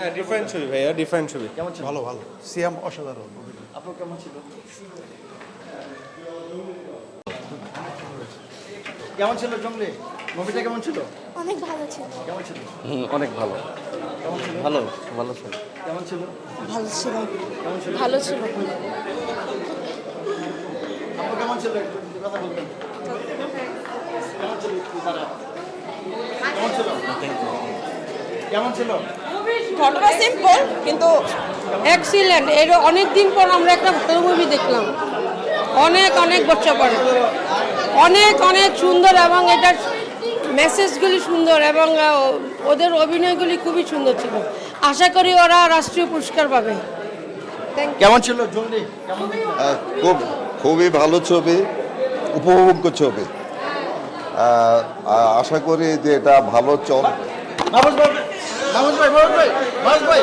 হ্যাঁ ডিফারেন্ট ছবি ভাইয়া ডিফারেন্ট ছবি কেমন ছিল ভালো ভালো সিয়াম অসাধারণ আপু কেমন ছিল কেমন ছিল জঙ্গলি মুভিটা কেমন ছিল অনেক ভালো ছিল কেমন ছিল হুম অনেক ভালো কেমন ছিল ভালো ভালো ছবি কেমন ছিল ভালো ছিল কেমন ছিল ভালো ছিল আপু কেমন ছিল একটু কথা বলবেন ছিল। কেমন ছিল কেমন ছিল ঘটনা সিম্পল কিন্তু এক্সিলেন্ট এর অনেক দিন পর আমরা একটা ভালো মুভি দেখলাম। অনেক অনেক বছর পরে। অনেক অনেক সুন্দর এবং এটার মেসেজগুলি সুন্দর এবং ওদের অভিনয়গুলি খুবই সুন্দর ছিল। আশা করি ওরা রাষ্ট্রীয় পুরস্কার পাবে। কেমন ছিল খুব খুবই ভালো ছবি উপভোগ্য ছবি। আশা করি যে এটা ভালো চল মামুন ভাই মামুন ভাই মাস ভাই।